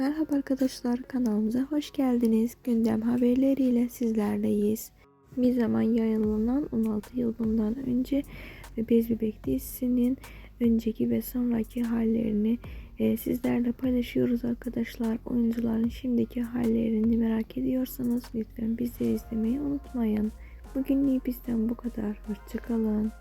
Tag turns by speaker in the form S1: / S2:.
S1: Merhaba arkadaşlar kanalımıza hoş geldiniz. Gündem haberleriyle sizlerleyiz. Bir zaman yayınlanan 16 yıl bundan önce Bez Bebek dizisinin önceki ve sonraki hallerini e, sizlerle paylaşıyoruz arkadaşlar. Oyuncuların şimdiki hallerini merak ediyorsanız lütfen bizi izlemeyi unutmayın. Bugünlük bizden bu kadar. Hoşçakalın.